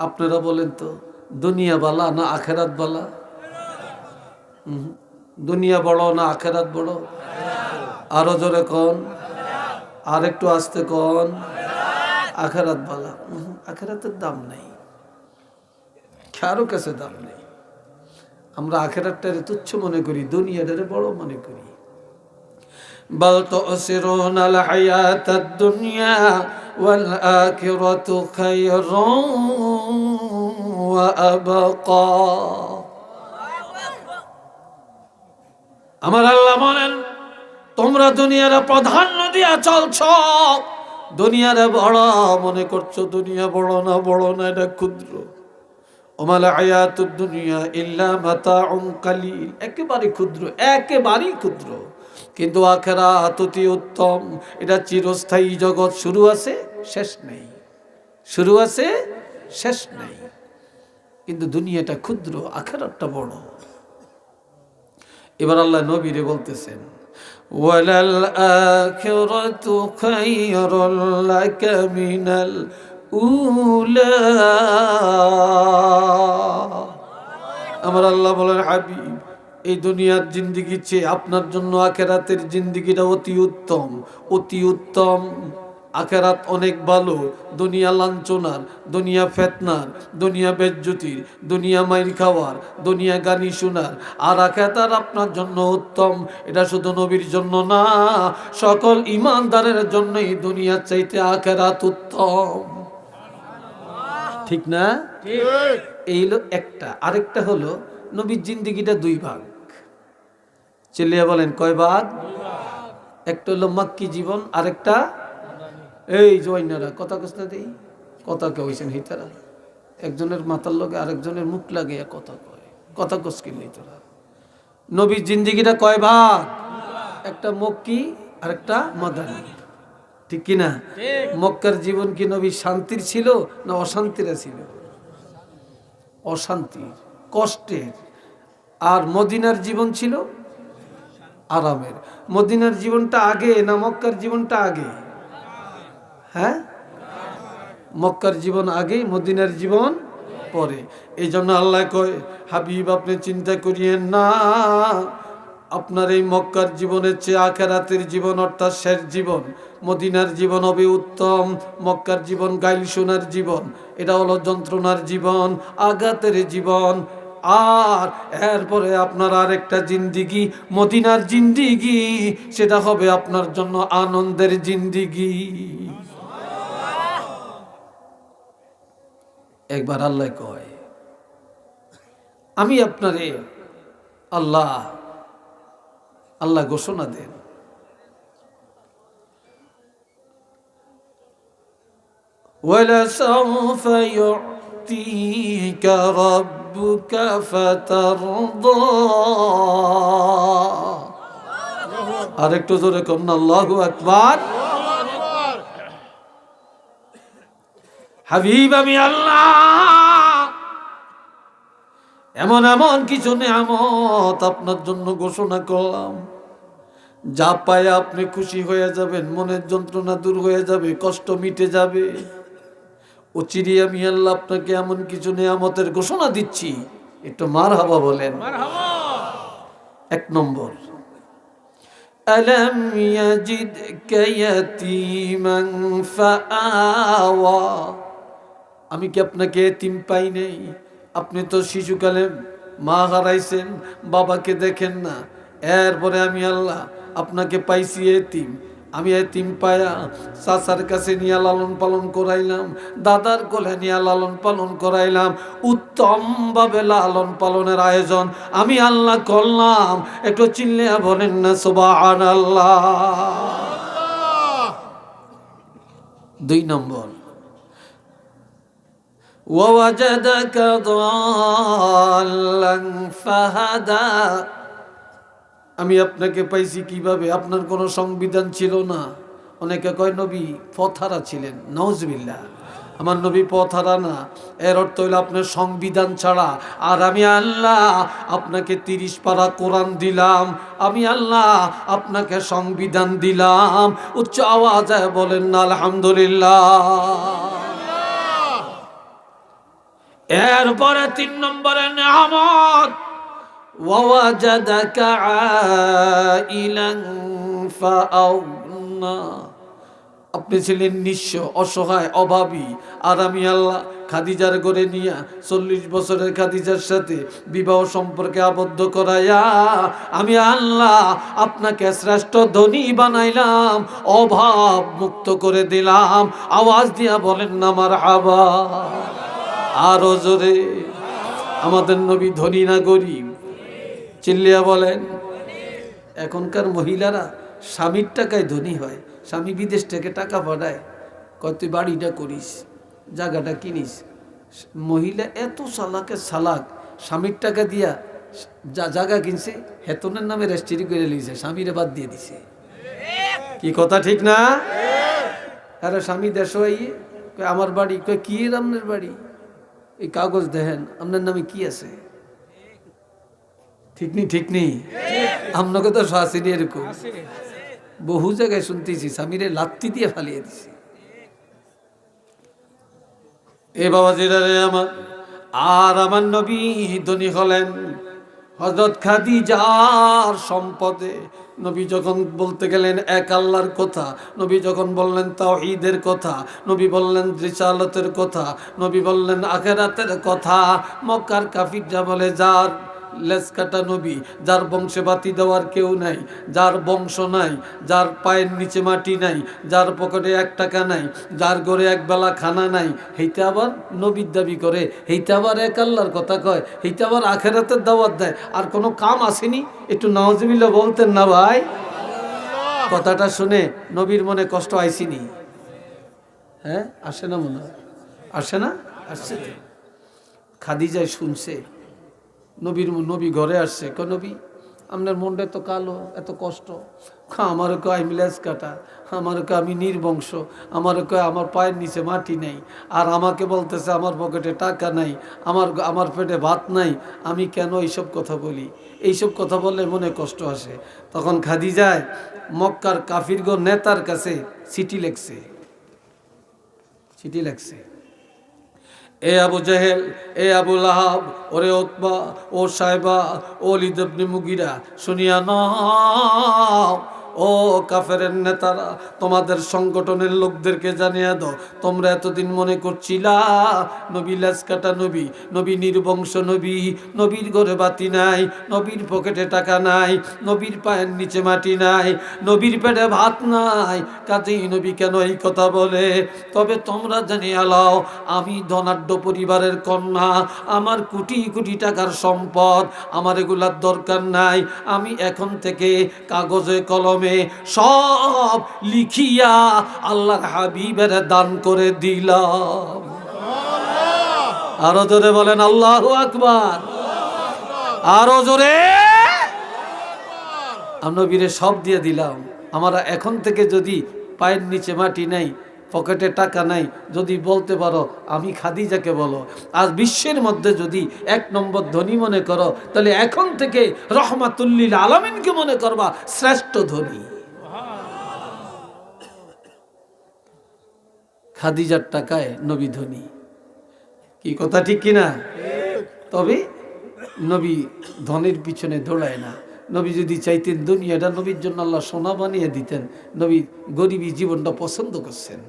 আপনারা বলেন তো দুনিয়া বালা না আখেরাত বালা হুম, দুনিয়া বড় না আখেরাত বড় আরো জোরে কন আর একটু আসতে কন আখেরাত বালা হুম, আখেরাতের দাম নেই কারো কাছে দাম নেই আমরা আখেরাতটারে তুচ্ছ মনে করি দুনিয়াটারে বড় মনে করি بل تؤثرون الحياة الدنيا والآخرة خير وأبقى আমার আল্লাহ বলেন তোমরা দুনিয়ার প্রাধান্য দিয়া চলছ দুনিয়ারে বড় মনে করছো দুনিয়া বড় না বড় না এটা ক্ষুদ্র ওমাল আয়াতুদ দুনিয়া ইল্লা মাতাউন কালিল একেবারে ক্ষুদ্র একেবারেই ক্ষুদ্র কিন্তু আখেরাত অতি উত্তম এটা চিরস্থায়ী জগৎ শুরু আছে শেষ নেই শুরু আছে শেষ নেই কিন্তু দুনিয়াটা ক্ষুদ্র, আখেরাতটা বড়। এবার আল্লাহ নবীরে বলতেছেন আমার আল্লাহ বলেন, হাবিব, এই দুনিয়ার জিন্দিগি চেয়ে আপনার জন্য আখেরাতের জিন্দিগিটা অতি উত্তম অতি উত্তম। আখেরাত অনেক ভালো। দুনিয়া লাঞ্ছনার দুনিয়া ফেতনার দুনিয়া বেজ্জুতির দুনিয়া মাইর খাওয়ার দুনিয়া গানি শোনার। আর আখেরাত আপনার জন্য উত্তম। এটা শুধু নবীর জন্য না সকল ইমানদারের জন্যই দুনিয়ার চাইতে আখেরাত উত্তম। ঠিক না? এই হলো একটা। আরেকটা হলো নবীর জিন্দিগিটা দুই ভাগ। চিল্লিয়া বলেন কয় ভাগ। একটা হলো মাক্কি জীবন আরেকটা এই জয়নারা কথা কষ্ট দেই? কথা কে হইছেন হিতারা। একজনের মাথার লগে আরেকজনের মুখ লাগে কথা কয়। কথা কসকিল তোরা? নবীর জিন্দিগিটা কয় ভাগ? একটা মক্কি আরেকটা মাদানী। ঠিক কি না? মক্কার জীবন কি নবী শান্তির ছিল না অশান্তির ছিল? অশান্তির কষ্টের। আর মদিনার জীবন ছিল আরামের। মদিনার জীবনটা আগে না মক্কার জীবনটা আগে? হ্যাঁ? মক্কার জীবন আগে মদিনার জীবন পরে। এই জন্য আল্লাহ কয়, হাবিব, আপনি চিন্তা করিয়েন না। আপনার এই মক্কার জীবনের চেয়ে আখেরাতের জীবন অর্থাৎ শেষ জীবন, মদিনার জীবন হবে উত্তম। মক্কার জীবন গাইল সোনার জীবন, এটা হলো যন্ত্রণার জীবন, আঘাতের জীবন। আর এরপরে আপনার আরেকটা জিন্দিগি, মদিনার জিন্দিগি, সেটা হবে আপনার জন্য আনন্দের জিন্দিগি। একবার আল্লাহ কয় আমি আপনারে আল্লাহ আল্লাহ ঘোষণা দেন ولسوف يعطيك ربك فترضى আরেকটু জোরে কম না আল্লাহু আকবার হাবিব আমি আল্লাহ এমন এমন কিছু নেয়ামত আপনার জন্য ঘোষণা করলাম যা পায় আপনি খুশি হয়ে যাবেন মনের যন্ত্রণা দূর হয়ে যাবে কষ্ট মিটে যাবে ও চিরি আমি আল্লাহ আপনাকে এমন কিছু নেয়ামতের ঘোষণা দিচ্ছি একটু মার হাবা বলেন এক নম্বর ألم يجدك يتيما فآوى আমি কি আপনাকে এতিম পাই নাই? আপনি তো শিশুকালে মা হারাইছেন, বাবাকে দেখেন না। এরপরে আমি আল্লাহ আপনাকে পাইছি এতিম। আমি এতিম পায়া চাচার কাছে নিয়ে লালন পালন করাইলাম, দাদার কোলে নিয়ে লালন পালন করাইলাম উত্তম ভাবে লালন পালনের আয়োজন আমি আল্লাহ করলাম। একটু চিল্লিয়া বলেন না সোবাহান আল্লাহ দুই নম্বর। ووجدك ضالا فهدى আমি আপনাকে পাইছি কিভাবে আপনার কোনো সংবিধান ছিল না অনেকে কয় নবী পথারা ছিলেন নজবিল্লা আমার নবী পথারা না এর অর্থ হইল আপনার সংবিধান ছাড়া আর আমি আল্লাহ আপনাকে তিরিশ পারা কোরআন দিলাম আমি আল্লাহ আপনাকে সংবিধান দিলাম উচ্চ আওয়াজ বলেন না আলহামদুলিল্লাহ এরপরে তিন নম্বরে নেহামত ووجدك عائلا فأغنى আপনি ছিলেন নিঃস্ব অসহায় অভাবী আর আমি আল্লাহ খাদিজার করে নিয়া চল্লিশ বছরের খাদিজার সাথে বিবাহ সম্পর্কে আবদ্ধ করাইয়া আমি আল্লাহ আপনাকে শ্রেষ্ঠ ধনী বানাইলাম অভাব মুক্ত করে দিলাম আওয়াজ দিয়া বলেন না আমার আবা আরও জোরে। আমাদের নবী ধনী না গরিব? চিল্লিয়া বলেন, এখনকার মহিলারা স্বামীর টাকায় ধনী হয়, স্বামী বিদেশ থেকে টাকা পাঠায়। কয়, তুই বাড়িটা করিস, জায়গাটা কিনিস। মহিলা এত সালাকে সালাক স্বামীর টাকা দিয়া যা, জায়গা কিনছে, হেতনের নামে রেস্ট্রি করে লিছে স্বামীরে বাদ দিয়ে দিছে। কি কথা ঠিক না? আরে স্বামী দেশ আমার বাড়ি। কি এর আপনার বাড়ি? এই কাগজ দেখেন, আপনার নামে কি আছে? ঠিক নি ঠিক নেই। আপনাকে তো শাসিনি এরকম বহু জায়গায় শুনতেছি, স্বামীরে লাত্তি দিয়ে ফালিয়ে দিছি। এ বাবা জিরারে আমার, আর আমার নবী ধনী হলেন। হজরত খাদিজার সম্পদে নবী যখন বলতে গেলেন, এক আল্লাহর কথা। নবী যখন বললেন তাও ঈদের কথা। নবী বললেন, রিসালতের কথা। নবী বললেন, আখেরাতের কথা। মক্কার কাফিররা বলে, যার লেজ কাটা নবী, যার বংশে বাতি দেওয়ার কেউ নাই, যার বংশ নাই, যার পায়ের নিচে মাটি নাই, যার পকেটে এক টাকা নাই, যার ঘরে এক বেলা খানা নাই সেইটা আবার নবীর দাবি করে সেইটা আবার এক আল্লাহর কথা কয় সেইটা আবার আখেরাতের দাওয়াত দেয়। আর কোনো কাম আসেনি? একটু নওয়াজবিল্লা বলতেন না ভাই। কথাটা শুনে নবীর মনে কষ্ট আইসিনি। হ্যাঁ আসে না মনে আসে না? আসছে খাদিজায় শুনছে। নবীর নবী ঘরে আসছে। ক নবী, আপনার মনটা এত কালো, এত কষ্ট। আমার কে আমি লেজ কাটা। আমার কে আমি নির্বংশ। আমার কে আমার পায়ের নিচে মাটি নেই। আর আমাকে বলতেছে, আমার পকেটে টাকা নাই। আমার আমার পেটে ভাত নাই। আমি কেন এইসব কথা বলি? এইসব কথা বললে মনে কষ্ট আসে। তখন খাদি যায় মক্কার কাফিরগ নেতার কাছে চিঠি লেখছে। চিঠি লেখছে। এ আবু জাহেল, এ আবু লাহাব, ওরে ওতবা ও সাহেবা ও লিদবনি মুগিরা, শুনিয়া নাও। ও কাফেরের নেতারা, তোমাদের সংগঠনের লোকদেরকে জানিয়ে দাও, তোমরা এতদিন মনে করছিলা নবী কাটা নবী নবী নির্বংশ নবী, নবীর ঘরে বাতি নাই, নবীর পকেটে টাকা নাই, নবীর পায়ের নিচে মাটি নাই, নবীর পেটে ভাত নাই, কাজেই নবী কেন এই কথা বলে? তবে তোমরা জানিয়ে লাও, আমি ধনাঢ্য পরিবারের কন্যা, আমার কোটি কোটি টাকার সম্পদ, আমার এগুলার দরকার নাই, আমি এখন থেকে কাগজে কলমে সব লিখিয়া আল্লাহর হাবিবের দান করে দিলাম। আরও জোরে বলেন, আল্লাহ আকবার। আরও জোরে। আমরা বীরে সব দিয়ে দিলাম। আমরা এখন থেকে যদি পায়ের নিচে মাটি নাই পকেটে টাকা নাই যদি বলতে পারো আমি খাদিজাকে বলো। আজ বিশ্বের মধ্যে যদি এক নম্বর ধনী মনে করো তাহলে এখন থেকে রহমাতুল্লিল আলমিনকে মনে করবা শ্রেষ্ঠ ধনী। খাদিজার টাকায় নবী ধনী। কি কথা ঠিক কিনা? তবে নবী ধনের পিছনে দৌড়ায় না। নবী যদি চাইতেন দুনিয়াটা, নবীর জন্য আল্লাহ সোনা বানিয়ে দিতেন। নবী গরিবী জীবনটা পছন্দ করছেন।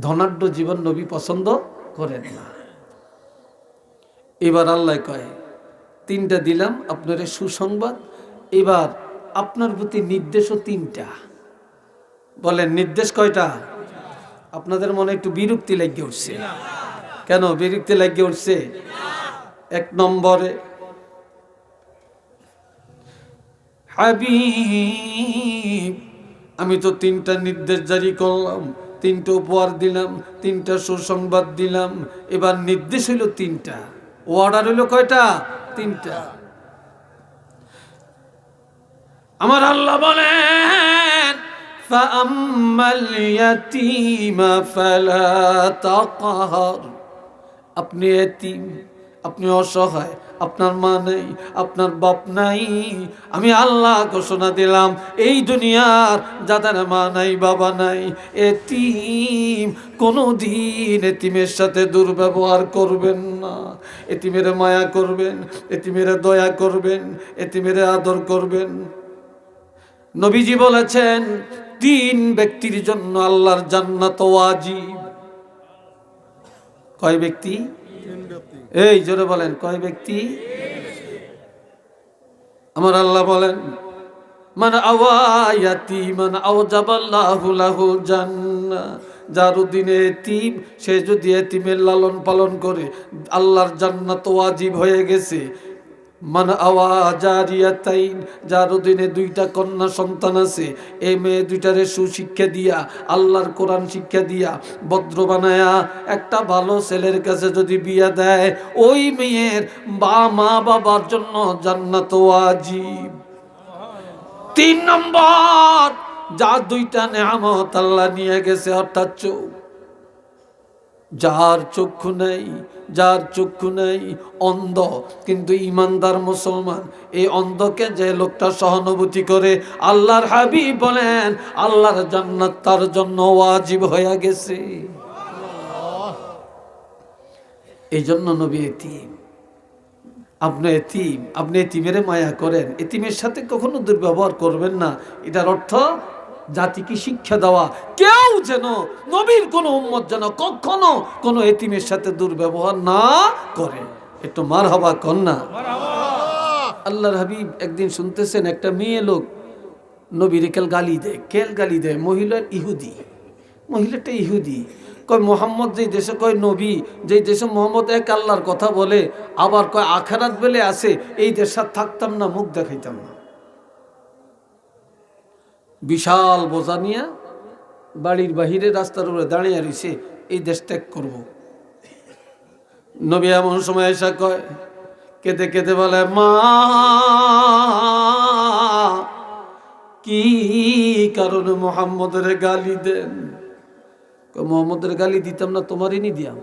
ধনাঢ্য জীবন নবী পছন্দ করেন না। এবার আল্লাহ কয়, তিনটা দিলাম, আপনার সুসংবাদ। এবার আপনার প্রতি নির্দেশও তিনটা। বলেন, নির্দেশ কয়টা? আপনাদের মনে একটু বিরক্তি লাগিয়ে উঠছে। কেন বিরক্তি লাগিয়ে উঠছে? এক নম্বরে হাবিব, আমি তো তিনটা নির্দেশ জারি করলাম, তিনটা উপহার দিলাম, তিনটা সুসংবাদ দিলাম, এবার নির্দেশ হইল তিনটা অর্ডার হইল কয়টা? তিনটা। আমার আল্লাহ বলেন আপনি আপনি অসহায়, আপনার মা নেই, আপনার বাপ নাই। আমি আল্লাহ ঘোষণা দিলাম, এই দুনিয়ার যাদের মা নাই, বাবা নাই, এতিম কোনো দিন এতিমের সাথে দুর্ব্যবহার করবেন না। এতিমের মায়া করবেন, এতিমের দয়া করবেন, এতিমের আদর করবেন। নবীজি বলেছেন, তিন ব্যক্তির জন্য আল্লাহর জান্নাত ওয়াজিব। কয় ব্যক্তি? এই জোরে বলেন, কয় ব্যক্তি? আমার আল্লাহ বলেন, মান আওয়ায়াতি, মান আওজাবাল্লাহু লাহু জান্নাহ যার দিনে এতিম, সে যদি এতিমের লালন পালন করে, আল্লাহর জান্নাত ওয়াজিব হয়ে গেছে। মান আওয়া জারিয়াতাইন, যার অধীনে দুইটা কন্যা সন্তান আছে এই মেয়ে দুইটারে সুশিক্ষা দিয়া, আল্লাহর কোরআন শিক্ষা দিয়া ভদ্র বানায়া, একটা ভালো ছেলের কাছে যদি বিয়া দেয়, ওই মেয়ের বা, মা বাবার জন্য জান্নাত ওয়াজিব। তিন নম্বর, যা দুইটা নেয়ামত আল্লাহ নিয়ে গেছে, অর্থাৎ চোখ। যার চক্ষু নেই, যার চক্ষু নেই, অন্ধ। কিন্তু ইমানদার মুসলমান, এই অন্ধকে যে লোকটা সহানুভূতি করে, আল্লাহর হাবিব বলেন, আল্লাহর জান্নাত তার জন্য ওয়াজিব হয়ে গেছে। এই জন্য নবী এতিম, আপনি এতিম, আপনি এতিমের মায়া করেন। এতিমের সাথে কখনো দুর্ব্যবহার করবেন না। এটার অর্থ জাতিকে শিক্ষা দেওয়া। কেউ যেন নবীর কোনো উম্মত যেন কখনো কোনো এতিমের সাথে দুর্ব্যবহার না করে। একটু মার হবা কন্যা আল্লাহর হাবিব একদিন শুনতেছেন, একটা মেয়ে লোক নবীর কেল গালি দেয় কেল গালি দেয়। মহিলার ইহুদি, মহিলাটা ইহুদি। কয়, মোহাম্মদ যেই দেশে, কয়, নবী যেই দেশে মোহাম্মদ এক আল্লাহর কথা বলে, আবার কয়, আখেরাত বেলে আসে, এই দেশে থাকতাম না, মুখ দেখাইতাম না। বিশাল বোঝা নিয়ে বাড়ির বাহিরে রাস্তার উপরে দাঁড়িয়ে রয়েছে এই দেশ ত্যাগ করব। নবী এমন সময় এসা কয়, কেঁদে কেঁদে বলে, মা, কি কারণে মোহাম্মদের গালি দেন? মোহাম্মদের গালি দিতাম না, তোমারই নি দিয়াম।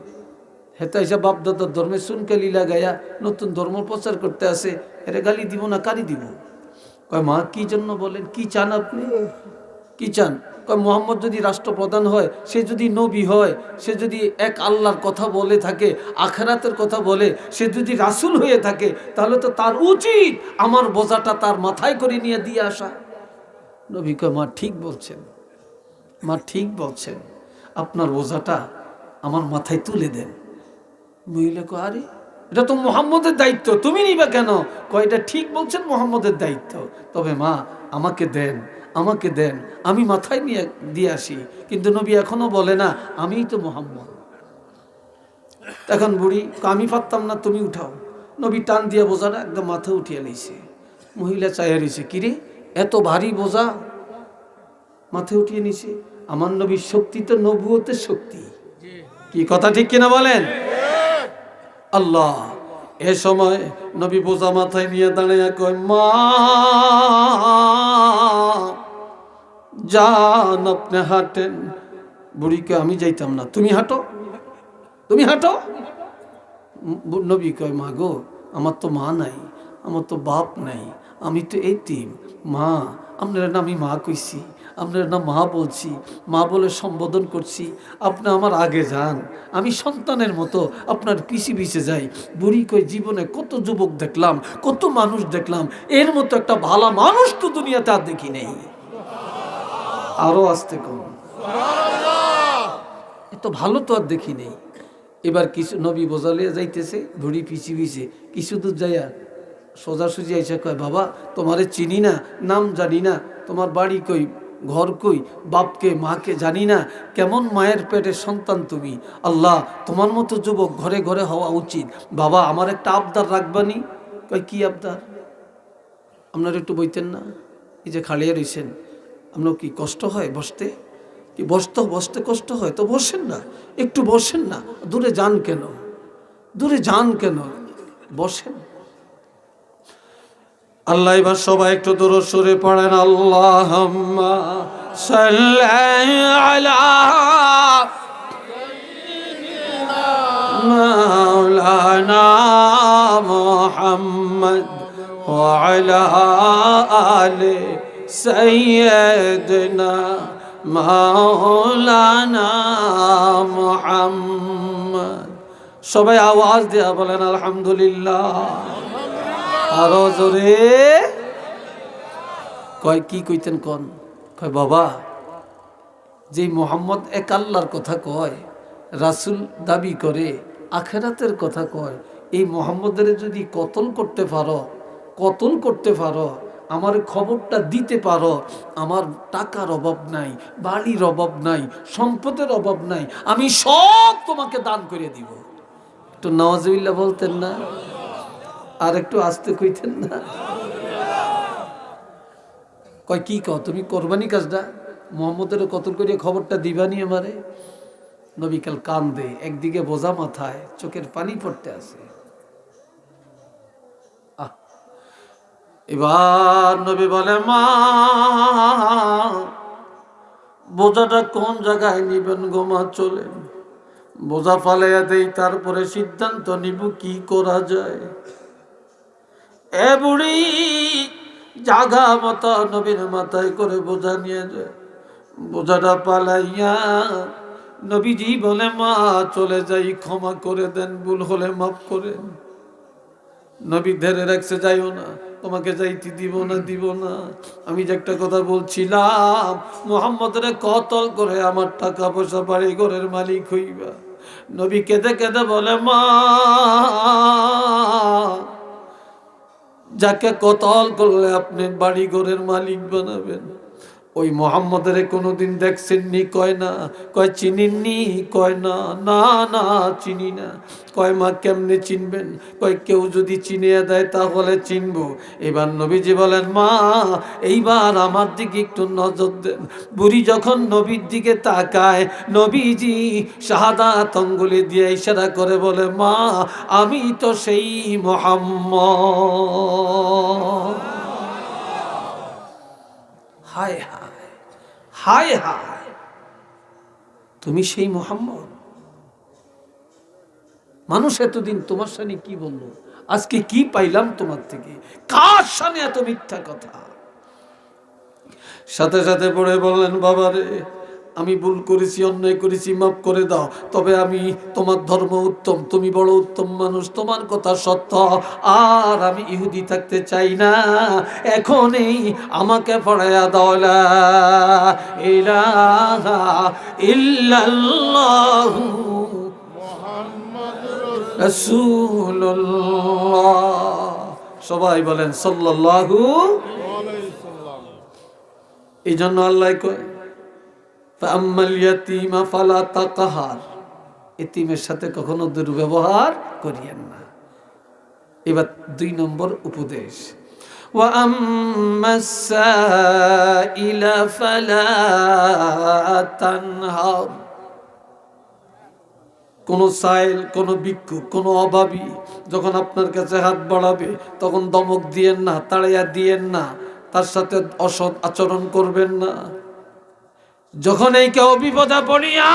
হেতা হিসাব বাপদাদার ধর্মে শুনকে লীলা গায়া নতুন ধর্ম প্রচার করতে আসে, এরে গালি দিব না, কারি দিব? কয় মা, কি জন্য বলেন? কি চান আপনি? কি চান? কয় মোহাম্মদ যদি রাষ্ট্রপ্রধান হয়, সে যদি নবী হয়, সে যদি এক আল্লাহর কথা বলে থাকে, আখেরাতের কথা বলে, সে যদি রাসুল হয়ে থাকে, তাহলে তো তার উচিত আমার বোঝাটা তার মাথায় করে নিয়ে দিয়ে আসা। নবী কয়, মা, ঠিক বলছেন। মা, ঠিক বলছেন। আপনার বোঝাটা আমার মাথায় তুলে দেন। মহিলা কয়, আরে এটা তো মোহাম্মদের দায়িত্ব তুমি নিবা কেন? কয় এটা ঠিক বলছেন মোহাম্মদের দায়িত্ব। তবে মা আমাকে দেন আমাকে দেন আমি মাথায় নিয়ে দিয়ে আসি। কিন্তু নবী এখনও বলে না আমিই তো মোহাম্মদ। এখন বুড়ি আমি পারতাম না তুমি উঠাও। নবী টান দিয়া বোঝাটা একদম মাথা উঠিয়ে লইছে মহিলা চাইয়া রইছে কিরে এত ভারী বোঝা? মাথায় উঠিয়ে নিছে। আমার নবীর শক্তি তো নবুয়তের শক্তি। কি কথা ঠিক কিনা বলেন? আল্লাহ, এ সময় নবী বোঝা মাথায় নিয়ে দাঁড়িয়ে কয়, মা যান আপনি হাঁটেন। বুড়িকে, আমি যাইতাম না। তুমি হাঁটো? তুমি হাঁটো? নবী কয়, মা গো, আমার তো মা নাই, আমার তো বাপ নাই, আমি তো এই এতিম। মা, আপনার আমি মা কইছি। আপনার না মা বলছি মা বলে সম্বোধন করছি আপনি আমার আগে যান। আমি সন্তানের মতো আপনার পিছি পিছে যাই। বুড়ি কই জীবনে কত যুবক দেখলাম কত মানুষ দেখলাম এর মতো একটা ভালো মানুষ তো দুনিয়াতে আর দেখি নেই। আরও আসতে কম। এত ভালো তো আর দেখি নেই। এবার কিছু নবী বোঝালিয়া যাইতেছে ঘুড়ি পিছি পিছে কিছু দূর যাইয়া সোজাসুজি আইসা কয় বাবা তোমারে চিনি না নাম জানি না তোমার বাড়ি কই? ঘর কই বাপকে, মাকে জানি না। কেমন মায়ের পেটের সন্তান তুমি? আল্লাহ, তোমার মতো যুবক ঘরে ঘরে হওয়া উচিত। বাবা, আমার একটা আবদার রাখবানি কয়, কি আবদার? আপনার একটু বইতেন না? এই যে খালিয়া রইছেন। আপনার কি কষ্ট হয় বসতে? কি বসতে বসতে কষ্ট হয়? তো বসেন না। একটু বসেন না। দূরে যান কেন? দূরে যান কেন? বসেন। আল্লাহ এবার সবাই একটু দূর সরে পড়েন আল্লাহ মাওলানা وعلى آل سيدنا مولانا محمد সবাই আওয়াজ দেয়া বলেন আলহামদুলিল্লাহ আরও জোরে। কয়, কি কইতেন কন? কয়, বাবা, যে মোহাম্মদ এক আল্লাহর কথা কয়, রাসুল দাবি করে, আখেরাতের কথা কয়, এই মোহাম্মদের যদি কতল করতে পারো, কতল করতে পারো, আমার খবরটা দিতে পারো, আমার টাকার অভাব নাই, বাড়ির অভাব নাই, সম্পদের অভাব নাই, আমি সব তোমাকে দান করে দিব। একটু নওয়াজবিল্লা বলতেন না? আর একটু আসতে কইতেন না। কয়, কি কও, তুমি কোরবানি কাজটা মোহাম্মদের কতল করিয়া খবরটা দিবানি আমারে? নবিকাল কান্দে, একদিকে বোঝা মাথায় চোখের পানি পড়তে আহ। এবার নবী বলে, মা, বোঝাটা কোন জায়গায় নিবেন গোমা চলেন। বোঝা ফালাইয়া দেই, তারপরে সিদ্ধান্ত নিব কি করা যায়? এ বুড়ি, জাগা মতো নবীর মাথায় করে বোঝা নিয়ে যায় বোঝাটা পালাইয়া নবীজি বলে, মা, চলে যাই, ক্ষমা করে দেন, ভুল হলে মাফ করেন নবী ধরে রাখছে, যাইও না, তোমাকে যাইতে দিব না দিব না। আমি যে একটা কথা বলছিলাম, মোহাম্মদের কতল করে আমার টাকা পয়সা বাড়ি ঘরের মালিক হইবা? নবী কেঁদে কেঁদে বলে, মা যাকে কতল করলে আপনি বাড়ি ঘরের মালিক বানাবেন? ওই মোহাম্মদের কোনোদিন দেখছেননি? কয় না। কয়, চিনিননি? কয়, না। না না, চিনি না। কয়, মা, কেমনে চিনবেন? কয়, কেউ যদি চিনিয়ে দেয় তাহলে চিনব। এবার নবীজি বলেন, মা, এইবার আমার দিকে একটু নজর দেন। বুড়ি যখন নবীর দিকে তাকায়, নবীজি শাহাদাত অঙ্গুলি দিয়ে ইশারা করে বলে, মা, আমি তো সেই মোহাম্মদ হায় হায় হায় হায়। তুমি সেই মোহাম্মদ। মানুষ এতদিন তোমার সামনে কি বলল? আজকে কি পাইলাম তোমার থেকে? কার সামনে এত মিথ্যা কথা? সাথে সাথে পড়ে বললেন, বাবারে আমি ভুল করেছি অন্যায় করেছি মাফ করে দাও। তবে আমি তোমার ধর্ম উত্তম তুমি বড় উত্তম মানুষ তোমার কথা সত্য। আর আমি ইহুদি থাকতে চাই না। এখনই আমাকে পড়াইয়া দাও লা ইলাহা ইল্লাল্লাহু রাসূলুল্লাহ। সবাই বলেন সাল্লাল্লাহু এই জন্য আল্লাহ কয় ফাম্মালিয়াতিমা ফালা তাকাহার এতিমের সাথে কখনো দুর্ব্যবহার করিয়েন না। এবার দুই নম্বর উপদেশ। কোন সাইল কোন বিক্ষু কোন অভাবী যখন আপনার কাছে হাত বাড়াবে, তখন দমক দিয়েন না, তাড়াইয়া দিয়েন না, তার সাথে অসৎ আচরণ করবেন না। যখন এই কেউ বিপদে পড়িয়া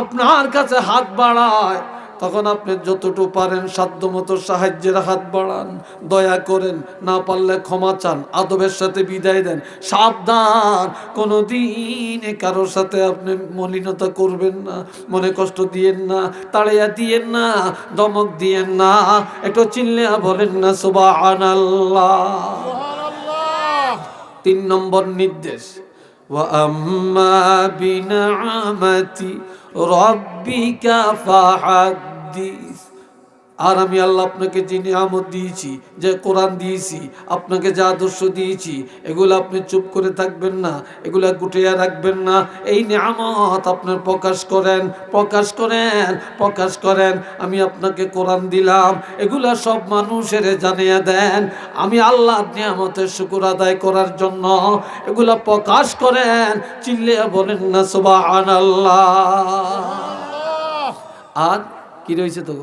আপনার কাছে হাত বাড়ায় তখন আপনি যতটুকু পারেন সাধ্য মতো সাহায্যের হাত বাড়ান। দয়া করেন না পারলে ক্ষমা চান আদবের সাথে বিদায় দেন। সাবধান কোনো দিন কারোর সাথে আপনি মলিনতা করবেন না মনে কষ্ট দিয়েন না তাড়িয়া দিয়েন না দমক দিয়েন না একটু চিনলে বলেন না সুবাহ তিন নম্বর নির্দেশ। وأما بنعمة ربك فحدث আর আমি আল্লাহ আপনাকে যে নিয়ামত দিয়েছি যে কোরআন দিয়েছি আপনাকে যে আদর্শ দিয়েছি এগুলো আপনি চুপ করে থাকবেন না এগুলা গুটিয়ে রাখবেন না। এই নিয়ামত আপনার প্রকাশ করেন প্রকাশ করেন প্রকাশ করেন। আমি আপনাকে কোরআন দিলাম এগুলা সব মানুষের জানিয়ে দেন। আমি আল্লাহ নিয়ামতের শুকুর আদায় করার জন্য এগুলা প্রকাশ করেন চিল্লিয়া বলেন না সুবাহ আল্লাহ আর কি রয়েছে তো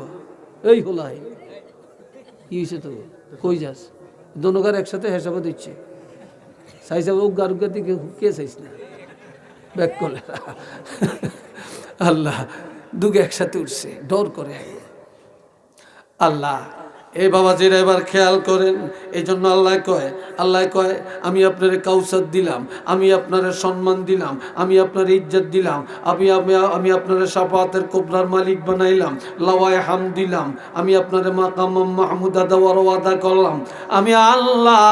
এই হলাই কি হয়েছে তো কই যাস? দোনোকার একসাথে হেসাব দিচ্ছে। সাইসাব উগার উগার দিকে কে চাইস না। ব্যাক করলে আল্লাহ দুগে একসাথে উঠছে, ডর করে আল্লাহ এই বাবাজিরা এবার খেয়াল করেন এই জন্য আল্লাহ কয় আল্লাহ কয়, আমি আপনার কাউসার দিলাম, আমি আপনার সম্মান দিলাম, আমি আপনার ইজ্জত দিলাম, আমি আমি আমি আপনার সাফাতের কোবরার মালিক বানাইলাম, লাওয়ায় হাম দিলাম, আমি আপনার মাকাম মাহমুদ আদাওয়ার ওয়াদা করলাম, আমি আল্লাহ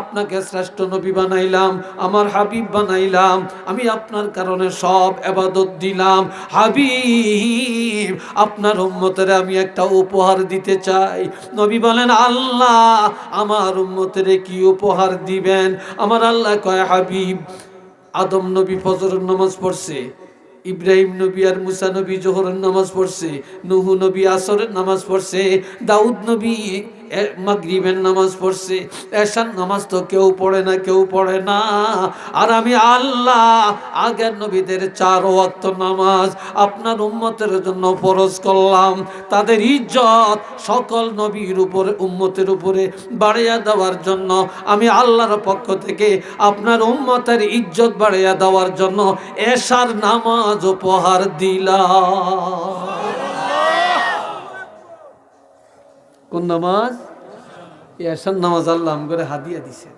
আপনাকে শ্রেষ্ঠ নবী বানাইলাম, আমার হাবিব বানাইলাম, আমি আপনার কারণে সব এবাদত দিলাম, হাবিব, আপনার উম্মতের আমি একটা উপহার দিতে চাই নবী বলেন, আল্লাহ, আমার উম্মতের কি উপহার দিবেন? আমার আল্লাহ কয়, হাবিব, আদম নবী ফজরের নামাজ পড়ছে, ইব্রাহিম নবী আর মুসা নবী জোহরের নামাজ পড়ছে, নুহু নবী আসরের নামাজ পড়ছে, দাউদ নবী মাগরিবের নামাজ পড়ছে এসার নামাজ তো কেউ পড়ে না, কেউ পড়ে না। আর আমি আল্লাহ, আগের নবীদের চার ওয়াক্ত নামাজ আপনার উম্মতের জন্য ফরজ করলাম। তাদের ইজ্জত সকল নবীর উপরে, উম্মতের উপরে বাড়িয়ে দেওয়ার জন্য, আমি আল্লাহর পক্ষ থেকে আপনার উম্মতের ইজ্জত বাড়িয়ে দেওয়ার জন্য এশার নামাজ উপহার দিলাম। কোন নামাজ? এশার নামাজ আল্লাহ আম করে হাদিয়া দিছে।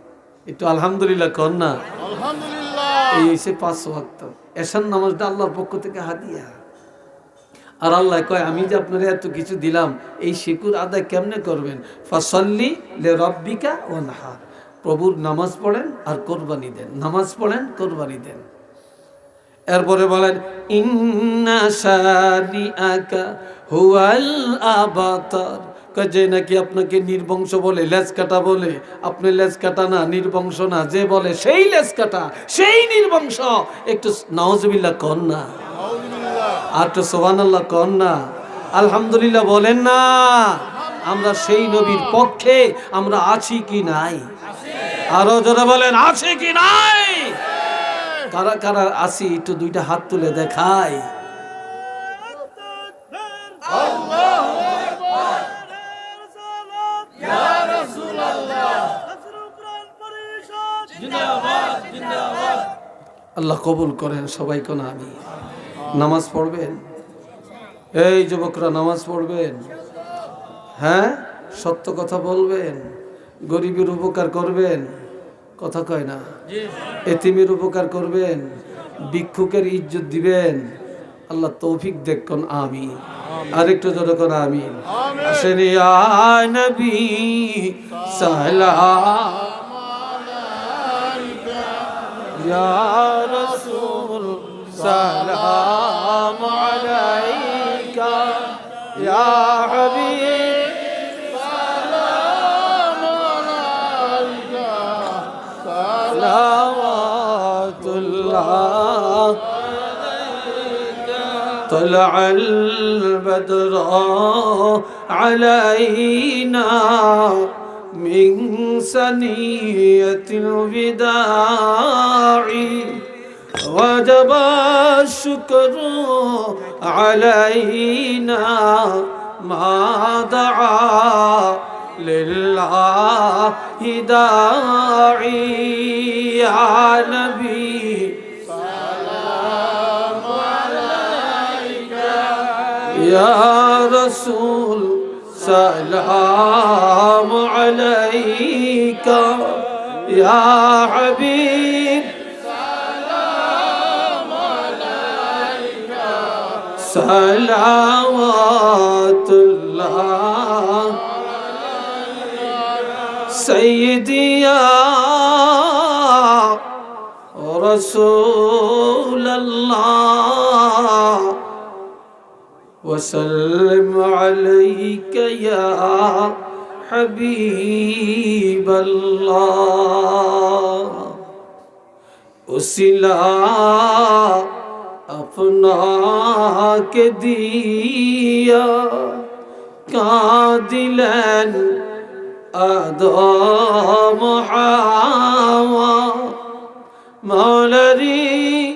একটু আলহামদুলিল্লাহ কর না? আলহামদুলিল্লাহ। এই হচ্ছে পাঁচ ওয়াক্ত। এশার নামাজটা আল্লাহর পক্ষ থেকে হাদিয়া। আর আল্লাহ কয় আমি যে আপনার এত কিছু দিলাম এই শিকুর আদায় কেমনে করবেন? ফসল্লি লে রব্বিকা ও নাহার প্রভুর নামাজ পড়েন আর কোরবানি দেন। নামাজ পড়েন কোরবানি দেন। এরপরে বলেন ইন্না সারি আকা হুয়াল আবাতার। যে নাকি আপনাকে নির্বংশ বলে, লেজ কাটা বলে, আপনি লেজ কাটা না, নির্বংশ না, যে বলে সেই লেজ কাটা, সেই নির্বংশ। একটু নওয়াজবিল্লাহ কর না। আর তো সোহান আল্লাহ কর না। আলহামদুলিল্লাহ বলেন না। আমরা সেই নবীর পক্ষে আমরা আছি কি নাই? আরও যারা বলেন, আছে কি নাই? কারা কারা আছি? একটু দুইটা হাত তুলে দেখাই। আল্লাহ কবুল করেন সবাই কোন আমি। নামাজ পড়বেন? এই যুবকরা, নামাজ পড়বেন? হ্যাঁ? সত্য কথা বলবেন? গরিবের উপকার করবেন? কথা কয় না। এতিমের উপকার করবেন? ভিক্ষুকের ইজ্জত দিবেন? আল্লাহ তৌফিক দেখুন আমি। আরেকটু কোন, আমি। আসেন ইয়া يا رسول سلام عليك. يا حبيب صلوات الله طلع البدر علينا. من سنية الوداع. وجب الشكر علينا ما دعا لله داعي. يا نبي يا رسول سلام عليك يا حبيب. صلوات الله سيدي يا رسول الله. وسلم عليك يا حبيب الله. وسلا اپنا کے دیا کا دلن أدام حاوا مولری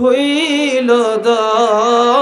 ہوئی لدار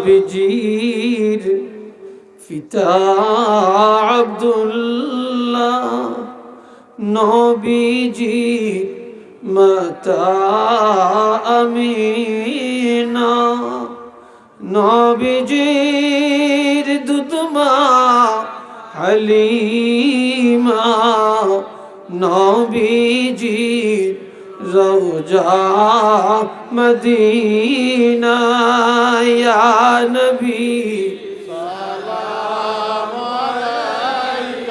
নবীজির পিতা আব্দুল্লাহ নবীজির মাতা আমিনা। নবীজির দুধমা হালিমা زوجها مدينة يا نبي. سلام عليك.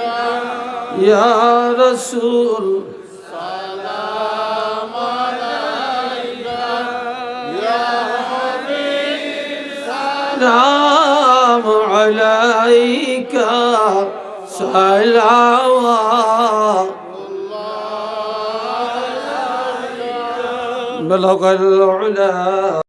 يا رسول. سلام عليك. يا حبيب سلام. عليك. سلام الملغ العلا.